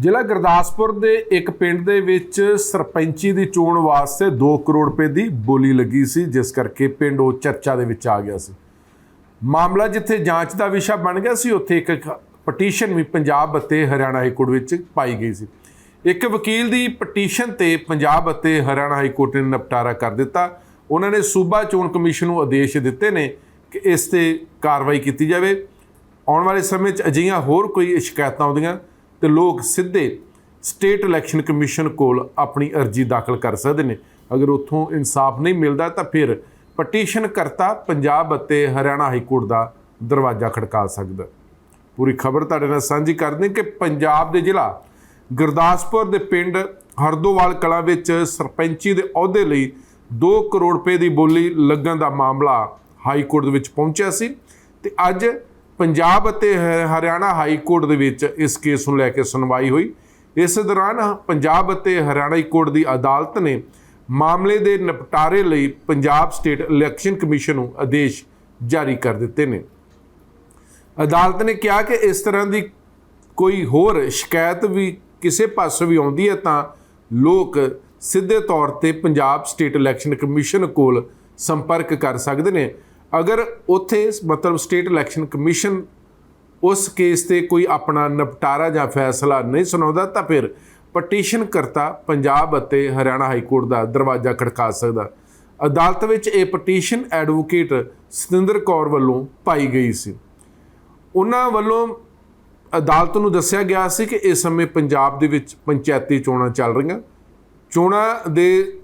ਜ਼ਿਲ੍ਹਾ ਗੁਰਦਾਸਪੁਰ ਦੇ ਇੱਕ ਪਿੰਡ ਦੇ ਵਿੱਚ ਸਰਪੰਚੀ ਦੀ ਚੋਣ ਵਾਸਤੇ 2 ਕਰੋੜ ਰੁਪਏ ਦੀ ਬੋਲੀ ਲੱਗੀ ਸੀ, ਜਿਸ ਕਰਕੇ ਪਿੰਡ ਉਹ ਚਰਚਾ ਦੇ ਵਿੱਚ ਆ ਗਿਆ ਸੀ। ਮਾਮਲਾ ਜਿੱਥੇ ਜਾਂਚ ਦਾ ਵਿਸ਼ਾ ਬਣ ਗਿਆ ਸੀ, ਉੱਥੇ ਇੱਕ ਪਟੀਸ਼ਨ ਵੀ ਪੰਜਾਬ ਅਤੇ ਹਰਿਆਣਾ ਹਾਈ ਕੋਰਟ ਵਿੱਚ ਪਾਈ ਗਈ ਸੀ। ਇੱਕ ਵਕੀਲ ਦੀ ਪਟੀਸ਼ਨ ਤੇ ਪੰਜਾਬ ਅਤੇ ਹਰਿਆਣਾ ਹਾਈ ਕੋਰਟ ਨੇ ਨਿਪਟਾਰਾ ਕਰ ਦਿੱਤਾ। ਉਹਨਾਂ ਨੇ ਸੂਬਾ ਚੋਣ ਕਮਿਸ਼ਨ ਨੂੰ ਆਦੇਸ਼ ਦਿੱਤੇ ਨੇ ਕਿ ਇਸ ਤੇ ਕਾਰਵਾਈ ਕੀਤੀ ਜਾਵੇ। ਆਉਣ ਵਾਲੇ ਸਮੇਂ 'ਚ ਅਜਿਹੀਆਂ ਹੋਰ ਕੋਈ ਸ਼ਿਕਾਇਤਾਂ ਆਉਂਦੀਆਂ ਤੇ ਲੋਕ ਸਿੱਧੇ ਸਟੇਟ ਇਲੈਕਸ਼ਨ ਕਮਿਸ਼ਨ ਕੋਲ ਆਪਣੀ ਅਰਜ਼ੀ ਦਾਖਲ ਕਰ ਸਕਦੇ ਨੇ। ਅਗਰ ਉੱਥੋਂ ਇਨਸਾਫ ਨਹੀਂ ਮਿਲਦਾ ਤਾਂ ਫਿਰ ਪਟੀਸ਼ਨ ਕਰਤਾ ਪੰਜਾਬ ਅਤੇ ਹਰਿਆਣਾ ਹਾਈ ਕੋਰਟ ਦਾ ਦਰਵਾਜ਼ਾ ਖੜਕਾ ਸਕਦਾ। ਪੂਰੀ ਖਬਰ ਤੁਹਾਡੇ ਨਾਲ ਸਾਂਝੀ ਕਰਦੇ ਕਿ ਪੰਜਾਬ ਦੇ ਜ਼ਿਲ੍ਹਾ ਗੁਰਦਾਸਪੁਰ ਦੇ ਪਿੰਡ ਹਰਦੋਵਾਲ ਕਲਾਂ ਵਿੱਚ ਸਰਪੰਚੀ ਦੇ ਅਹੁਦੇ ਲਈ 2 ਕਰੋੜ ਰੁਪਏ ਦੀ ਬੋਲੀ ਲੱਗਣ ਦਾ ਮਾਮਲਾ ਹਾਈ ਕੋਰਟ ਦੇ ਵਿੱਚ ਪਹੁੰਚਿਆ ਸੀ। ਤੇ ਅੱਜ ਪੰਜਾਬ ਅਤੇ ਹ- ਹਰਿਆਣਾ ਹਾਈ ਕੋਰਟ ਦੇ ਵਿੱਚ ਇਸ ਕੇਸ ਨੂੰ ਲੈ ਕੇ ਸੁਣਵਾਈ ਹੋਈ। ਇਸ ਦੌਰਾਨ ਪੰਜਾਬ ਅਤੇ ਹਰਿਆਣਾ ਹਾਈ ਕੋਰਟ ਦੀ ਅਦਾਲਤ ਨੇ ਮਾਮਲੇ ਦੇ ਨਿਪਟਾਰੇ ਲਈ ਪੰਜਾਬ ਸਟੇਟ ਇਲੈਕਸ਼ਨ ਕਮਿਸ਼ਨ ਨੂੰ ਆਦੇਸ਼ ਜਾਰੀ ਕਰ ਦਿੱਤੇ ਨੇ। ਅਦਾਲਤ ਨੇ ਕਿਹਾ ਕਿ ਇਸ ਤਰ੍ਹਾਂ ਦੀ ਕੋਈ ਹੋਰ ਸ਼ਿਕਾਇਤ ਵੀ ਕਿਸੇ ਪਾਸੋਂ ਵੀ ਆਉਂਦੀ ਹੈ ਤਾਂ ਲੋਕ ਸਿੱਧੇ ਤੌਰ ਤੇ ਪੰਜਾਬ ਸਟੇਟ ਇਲੈਕਸ਼ਨ ਕਮਿਸ਼ਨ ਕੋਲ ਸੰਪਰਕ ਕਰ ਸਕਦੇ ਨੇ। ਅਗਰ ਉੱਥੇ ਮਤਲਬ ਸਟੇਟ ਇਲੈਕਸ਼ਨ ਕਮਿਸ਼ਨ ਉਸ ਕੇਸ ਤੇ ਕੋਈ ਆਪਣਾ ਨਿਪਟਾਰਾ ਜਾਂ ਫੈਸਲਾ ਨਹੀਂ ਸੁਣਾਉਂਦਾ, ਤਾਂ ਫਿਰ ਪਟੀਸ਼ਨ ਕਰਤਾ ਪੰਜਾਬ ਅਤੇ ਹਰਿਆਣਾ ਹਾਈ ਕੋਰਟ ਦਾ ਦਰਵਾਜ਼ਾ ਖੜਕਾ ਸਕਦਾ। ਅਦਾਲਤ ਵਿੱਚ ਇਹ ਪਟੀਸ਼ਨ ਐਡਵੋਕੇਟ ਸਤਿੰਦਰ ਕੌਰ ਵੱਲੋਂ ਪਾਈ ਗਈ ਸੀ। ਉਹਨਾਂ ਵੱਲੋਂ ਅਦਾਲਤ ਨੂੰ ਦੱਸਿਆ ਗਿਆ ਸੀ ਕਿ ਇਸ ਸਮੇਂ ਪੰਜਾਬ ਦੇ ਵਿੱਚ ਪੰਚਾਇਤੀ ਚੋਣਾਂ ਚੱਲ ਰਹੀਆਂ। ਚੋਣਾਂ ਦੇ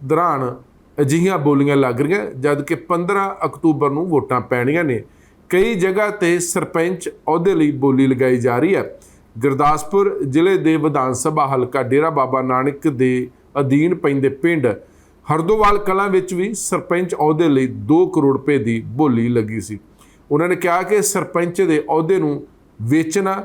ਦੌਰਾਨ ਅਜਿਹੀਆਂ ਬੋਲੀਆਂ ਲੱਗ ਰਹੀਆਂ ਜਦ ਕਿ 15 ਅਕਤੂਬਰ ਨੂੰ ਵੋਟਾਂ ਪੈਣੀਆਂ ਨੇ। ਕਈ ਜਗ੍ਹਾ ਤੇ ਸਰਪੰਚ ਅਹੁਦੇ ਲਈ ਬੋਲੀ ਲਗਾਈ ਜਾ ਰਹੀ ਹੈ। ਗੁਰਦਾਸਪੁਰ ਜ਼ਿਲ੍ਹੇ ਦੇ ਵਿਧਾਨ ਸਭਾ ਹਲਕਾ ਡੇਰਾ ਬਾਬਾ ਨਾਨਕ ਦੇ ਅਧੀਨ ਪੈਂਦੇ ਪਿੰਡ ਹਰਦੋਵਾਲ ਕਲਾਂ ਵਿੱਚ ਵੀ ਸਰਪੰਚ ਅਹੁਦੇ ਲਈ 2 ਕਰੋੜ ਰੁਪਏ ਦੀ ਬੋਲੀ ਲੱਗੀ ਸੀ। ਉਹਨਾਂ ਨੇ ਕਿਹਾ ਕਿ ਸਰਪੰਚ ਦੇ ਅਹੁਦੇ ਨੂੰ ਵੇਚਣਾ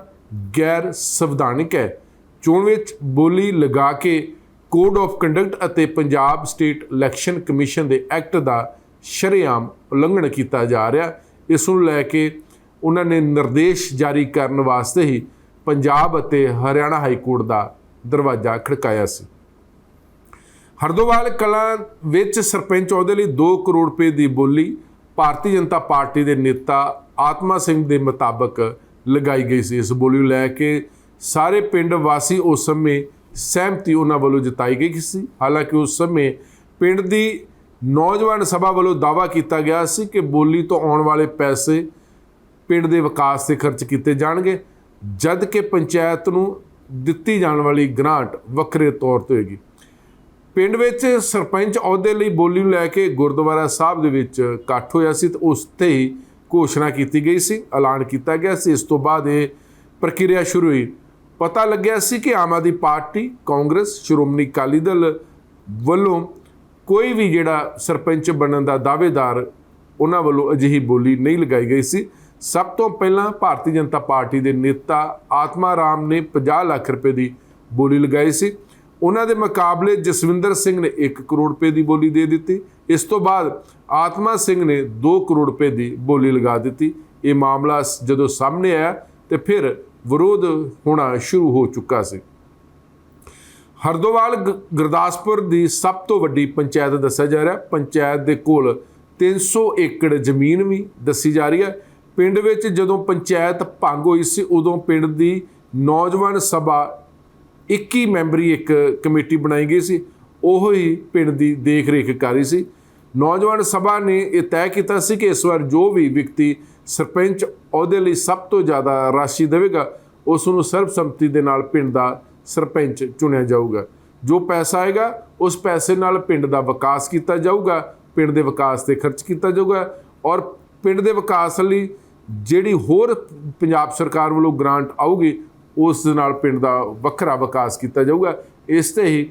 ਗੈਰ ਸੰਵਿਧਾਨਿਕ ਹੈ। ਚੋਣ ਵਿੱਚ ਬੋਲੀ ਲਗਾ ਕੇ ਕੋਡ ਆਫ ਕੰਡਕਟ ਅਤੇ ਪੰਜਾਬ ਸਟੇਟ ਇਲੈਕਸ਼ਨ ਕਮਿਸ਼ਨ ਦੇ ਐਕਟ ਦਾ ਸ਼ਰੇਆਮ ਉਲੰਘਣ ਕੀਤਾ ਜਾ ਰਿਹਾ। ਇਸ ਨੂੰ ਲੈ ਕੇ ਉਹਨਾਂ ਨੇ ਨਿਰਦੇਸ਼ ਜਾਰੀ ਕਰਨ ਵਾਸਤੇ ਹੀ ਪੰਜਾਬ ਅਤੇ ਹਰਿਆਣਾ ਹਾਈ ਕੋਰਟ ਦਾ ਦਰਵਾਜ਼ਾ ਖੜਕਾਇਆ ਸੀ। ਹਰਦੋਵਾਲ ਕਲਾਂ ਵਿੱਚ ਸਰਪੰਚ ਅਹੁਦੇ ਲਈ 2 ਕਰੋੜ ਰੁਪਏ ਦੀ ਬੋਲੀ ਭਾਰਤੀ ਜਨਤਾ ਪਾਰਟੀ ਦੇ ਨੇਤਾ ਆਤਮਾ ਸਿੰਘ ਦੇ ਮੁਤਾਬਕ ਲਗਾਈ ਗਈ ਸੀ। ਇਸ ਬੋਲੀ ਨੂੰ ਲੈ ਕੇ ਸਾਰੇ ਪਿੰਡ ਵਾਸੀ ਉਸ ਸਮੇਂ ਸਹਿਮਤੀ ਉਹਨਾਂ ਵੱਲੋਂ ਜਤਾਈ ਗਈ ਸੀ। ਹਾਲਾਂਕਿ ਉਸ ਸਮੇਂ ਪਿੰਡ ਦੀ ਨੌਜਵਾਨ ਸਭਾ ਵੱਲੋਂ ਦਾਅਵਾ ਕੀਤਾ ਗਿਆ ਸੀ ਕਿ ਬੋਲੀ ਤੋਂ ਆਉਣ ਵਾਲੇ ਪੈਸੇ ਪਿੰਡ ਦੇ ਵਿਕਾਸ ਤੇ ਖਰਚ ਕੀਤੇ ਜਾਣਗੇ, ਜਦ ਕਿ ਪੰਚਾਇਤ ਨੂੰ ਦਿੱਤੀ ਜਾਣ ਵਾਲੀ ਗ੍ਰਾਂਟ ਵੱਖਰੇ ਤੌਰ ਤੇ ਹੋਏਗੀ। ਪਿੰਡ ਵਿੱਚ ਸਰਪੰਚ ਅਹੁਦੇ ਲਈ ਬੋਲੀ ਨੂੰ ਲੈ ਕੇ ਗੁਰਦੁਆਰਾ ਸਾਹਿਬ ਦੇ ਵਿੱਚ ਇਕੱਠ ਹੋਇਆ ਸੀ ਤੇ ਉਸ ਤੇ ਹੀ ਘੋਸ਼ਣਾ ਕੀਤੀ ਗਈ ਸੀ, ਐਲਾਨ ਕੀਤਾ ਗਿਆ ਸੀ। ਇਸ ਤੋਂ ਬਾਅਦ ਇਹ ਪ੍ਰਕਿਰਿਆ ਸ਼ੁਰੂ ਹੋਈ। ਪਤਾ ਲੱਗਿਆ ਸੀ ਕਿ ਆਮ ਆਦਮੀ ਪਾਰਟੀ, ਕਾਂਗਰਸ, ਸ਼੍ਰੋਮਣੀ ਅਕਾਲੀ ਦਲ ਵੱਲੋਂ ਕੋਈ ਵੀ ਜਿਹੜਾ ਸਰਪੰਚ ਬਣਨ ਦਾ ਦਾਅਵੇਦਾਰ ਉਹਨਾਂ ਵੱਲੋਂ ਅਜਿਹੀ ਬੋਲੀ ਨਹੀਂ ਲਗਾਈ ਗਈ ਸੀ। ਸਭ ਤੋਂ ਪਹਿਲਾਂ ਭਾਰਤੀ ਜਨਤਾ ਪਾਰਟੀ ਦੇ ਨੇਤਾ ਆਤਮਾ ਰਾਮ ਨੇ 50 ਲੱਖ ਰੁਪਏ ਦੀ ਬੋਲੀ ਲਗਾਈ ਸੀ। ਉਹਨਾਂ ਦੇ ਮੁਕਾਬਲੇ ਜਸਵਿੰਦਰ ਸਿੰਘ ਨੇ 1 ਕਰੋੜ ਰੁਪਏ ਦੀ ਬੋਲੀ ਦੇ ਦਿੱਤੀ। ਇਸ ਤੋਂ ਬਾਅਦ ਆਤਮਾ ਸਿੰਘ ਨੇ 2 ਕਰੋੜ ਰੁਪਏ ਦੀ ਬੋਲੀ ਲਗਾ ਦਿੱਤੀ। ਇਹ ਮਾਮਲਾ ਜਦੋਂ ਸਾਹਮਣੇ ਆਇਆ ਤੇ ਫਿਰ ਵਿਰੋਧ ਹੋਣਾ ਸ਼ੁਰੂ ਹੋ ਚੁੱਕਾ ਸੀ। ਹਰਦੋਵਾਲ ਗੁਰਦਾਸਪੁਰ ਦੀ ਸਭ ਤੋਂ ਵੱਡੀ ਪੰਚਾਇਤ ਦੱਸਿਆ ਜਾ ਰਿਹਾ। ਪੰਚਾਇਤ ਦੇ ਕੋਲ 300 ਏਕੜ ਜ਼ਮੀਨ ਵੀ ਦੱਸੀ ਜਾ ਰਹੀ ਹੈ। ਪਿੰਡ ਵਿੱਚ ਜਦੋਂ ਪੰਚਾਇਤ ਭੰਗ ਹੋਈ ਸੀ, ਉਦੋਂ ਪਿੰਡ ਦੀ ਨੌਜਵਾਨ ਸਭਾ 21 ਮੈਂਬਰੀ ਇੱਕ ਕਮੇਟੀ ਬਣਾਈ ਗਈ ਸੀ। ਉਹ ਹੀ ਪਿੰਡ ਦੀ ਦੇਖ ਰੇਖ ਕਰ ਰਹੀ ਸੀ। ਨੌਜਵਾਨ ਸਭਾ ਨੇ ਇਹ ਤੈਅ ਕੀਤਾ ਸੀ ਕਿ ਇਸ ਵਾਰ ਜੋ ਵੀ ਵਿਅਕਤੀ ਸਰਪੰਚ ਅਹੁਦੇ ਲਈ ਸਭ ਤੋਂ ਜ਼ਿਆਦਾ ਰਾਸ਼ੀ ਦੇਵੇਗਾ ਉਸ ਨੂੰ ਸਰਬਸੰਮਤੀ ਦੇ ਨਾਲ ਪਿੰਡ ਦਾ ਸਰਪੰਚ ਚੁਣਿਆ ਜਾਊਗਾ। ਜੋ ਪੈਸਾ ਆਏਗਾ, ਉਸ ਪੈਸੇ ਨਾਲ ਪਿੰਡ ਦਾ ਵਿਕਾਸ ਕੀਤਾ ਜਾਊਗਾ, ਪਿੰਡ ਦੇ ਵਿਕਾਸ ਤੇ ਖਰਚ ਕੀਤਾ ਜਾਊਗਾ ਔਰ ਪਿੰਡ ਦੇ ਵਿਕਾਸ ਲਈ ਜਿਹੜੀ ਹੋਰ ਪੰਜਾਬ ਸਰਕਾਰ ਵੱਲੋਂ ਗ੍ਰਾਂਟ ਆਊਗੀ, ਉਸ ਦੇ ਨਾਲ ਪਿੰਡ ਦਾ ਵੱਖਰਾ ਵਿਕਾਸ ਕੀਤਾ ਜਾਊਗਾ। ਇਸ ਤੇ ਹੀ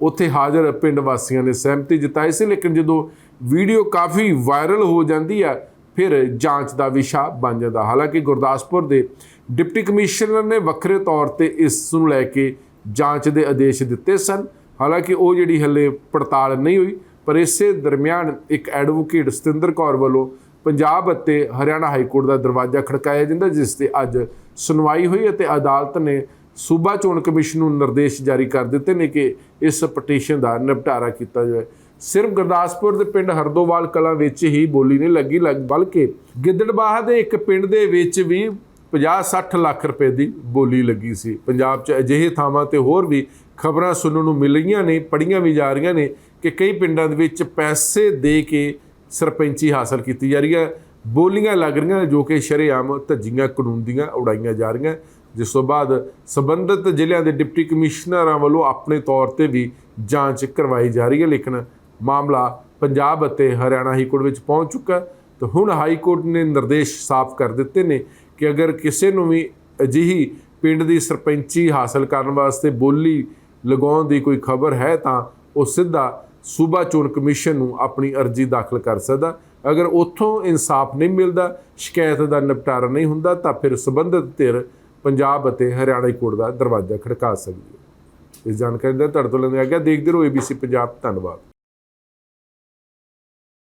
ਉੱਥੇ ਹਾਜ਼ਰ ਪਿੰਡ ਵਾਸੀਆਂ ਨੇ ਸਹਿਮਤੀ ਜਤਾਈ ਸੀ, ਲੇਕਿਨ ਜਦੋਂ ਵੀਡੀਓ ਕਾਫੀ ਵਾਇਰਲ ਹੋ ਜਾਂਦੀ ਆ ਫਿਰ ਜਾਂਚ ਦਾ ਵਿਸ਼ਾ ਬਣ ਜਾਂਦਾ। ਹਾਲਾਂਕਿ ਗੁਰਦਾਸਪੁਰ ਦੇ ਡਿਪਟੀ ਕਮਿਸ਼ਨਰ ਨੇ ਵੱਖਰੇ ਤੌਰ ਤੇ ਇਸ ਨੂੰ ਲੈ ਕੇ ਜਾਂਚ ਦੇ ਆਦੇਸ਼ ਦਿੱਤੇ ਸਨ। ਹਾਲਾਂਕਿ ਉਹ ਜਿਹੜੀ ਹੱਲੇ ਪੜਤਾਲ ਨਹੀਂ ਹੋਈ, ਪਰ ਇਸੇ ਦਰਮਿਆਨ ਇੱਕ ਐਡਵੋਕੇਟ ਸਤਿੰਦਰ ਕੌਰ ਵੱਲੋਂ ਪੰਜਾਬ ਅਤੇ ਹਰਿਆਣਾ ਹਾਈ ਕੋਰਟ ਦਾ ਦਰਵਾਜ਼ਾ ਖੜਕਾਇਆ ਜਾਂਦਾ, ਜਿਸ ਤੇ ਅੱਜ ਸੁਣਵਾਈ ਹੋਈ ਅਤੇ ਅਦਾਲਤ ਨੇ ਸੂਬਾ ਚੋਣ ਕਮਿਸ਼ਨ ਨੂੰ ਨਿਰਦੇਸ਼ ਜਾਰੀ ਕਰ ਦਿੱਤੇ ਨੇ ਕਿ ਇਸ ਪਟੀਸ਼ਨ ਦਾ ਨਿਪਟਾਰਾ ਕੀਤਾ ਜਾਵੇ। ਸਿਰਫ ਗੁਰਦਾਸਪੁਰ ਦੇ ਪਿੰਡ ਹਰਦੋਵਾਲ ਕਲਾਂ ਵਿੱਚ ਹੀ ਬੋਲੀ ਨਹੀਂ ਲੱਗੀ, ਲੱਗ, ਬਲਕਿ ਗਿੱਦੜਬਾਹ ਦੇ ਇੱਕ ਪਿੰਡ ਦੇ ਵਿੱਚ ਵੀ 50-60 ਲੱਖ ਰੁਪਏ ਦੀ ਬੋਲੀ ਲੱਗੀ ਸੀ। ਪੰਜਾਬ 'ਚ ਅਜਿਹੇ ਥਾਵਾਂ ਤੇ ਹੋਰ ਵੀ ਖਬਰਾਂ ਸੁਣਨ ਨੂੰ ਮਿਲ ਰਹੀਆਂ ਨੇ ਪੜੀਆਂ ਵੀ ਜਾ ਰਹੀਆਂ ਨੇ ਕਿ ਕਈ ਪਿੰਡਾਂ ਦੇ ਵਿੱਚ ਪੈਸੇ ਦੇ ਕੇ ਸਰਪੰਚੀ ਹਾਸਲ ਕੀਤੀ ਜਾ ਰਹੀ ਹੈ। ਬੋਲੀਆਂ ਲੱਗ ਰਹੀਆਂ ਜੋ ਕਿ ਸ਼ਰੇਆਮ ਧੱਜੀਆਂ, ਕਾਨੂੰਨ ਦੀਆਂ ਉਡਾਈਆਂ ਜਾ ਰਹੀਆਂ। ਜਿਸ ਤੋਂ ਬਾਅਦ ਸਬੰਧਤ ਜ਼ਿਲ੍ਹਿਆਂ ਦੇ ਡਿਪਟੀ ਕਮਿਸ਼ਨਰਾਂ ਵੱਲੋਂ ਆਪਣੇ ਤੌਰ ਤੇ ਵੀ ਜਾਂਚ ਕਰਵਾਈ ਜਾ ਰਹੀ ਹੈ, ਲੇਕਿਨ ਮਾਮਲਾ ਪੰਜਾਬ ਅਤੇ ਹਰਿਆਣਾ ਹਾਈ ਕੋਰਟ ਵਿੱਚ ਪਹੁੰਚ ਚੁੱਕਾ ਹੈ। ਤੇ ਹੁਣ ਹਾਈ ਕੋਰਟ ਨੇ ਨਿਰਦੇਸ਼ ਸਾਫ਼ ਕਰ ਦਿੱਤੇ ਨੇ ਕਿ ਅਗਰ ਕਿਸੇ ਨੂੰ ਵੀ ਅਜਿਹੀ ਪਿੰਡ ਦੀ ਸਰਪੰਚੀ ਹਾਸਲ ਕਰਨ ਵਾਸਤੇ ਬੋਲੀ ਲਗਾਉਣ ਦੀ ਕੋਈ ਖਬਰ ਹੈ ਤਾਂ ਉਹ ਸਿੱਧਾ ਸੂਬਾ ਚੋਣ ਕਮਿਸ਼ਨ ਨੂੰ ਆਪਣੀ ਅਰਜ਼ੀ ਦਾਖਲ ਕਰ ਸਕਦਾ ਅਗਰ ਉੱਥੋਂ ਇਨਸਾਫ ਨਹੀਂ ਮਿਲਦਾ, ਸ਼ਿਕਾਇਤ ਦਾ ਨਿਪਟਾਰਾ ਨਹੀਂ ਹੁੰਦਾ, ਤਾਂ ਫਿਰ ਸਬੰਧਤ ਧਿਰ ਪੰਜਾਬ ਅਤੇ ਹਰਿਆਣਾ ਕੋਰਟ ਦਾ ਦਰਵਾਜ਼ਾ ਖੜਕਾ ਸਕਦੀ ਹੈ। ਇਸ ਜਾਣਕਾਰੀ ਦਾ ਤੁਹਾਡੇ ਤੋਂ ਲੈਂਦੇ ਆ ਗਿਆ ਦੇਖਦੇ ਰਹੋ ABC ਪੰਜਾਬ। ਧੰਨਵਾਦ।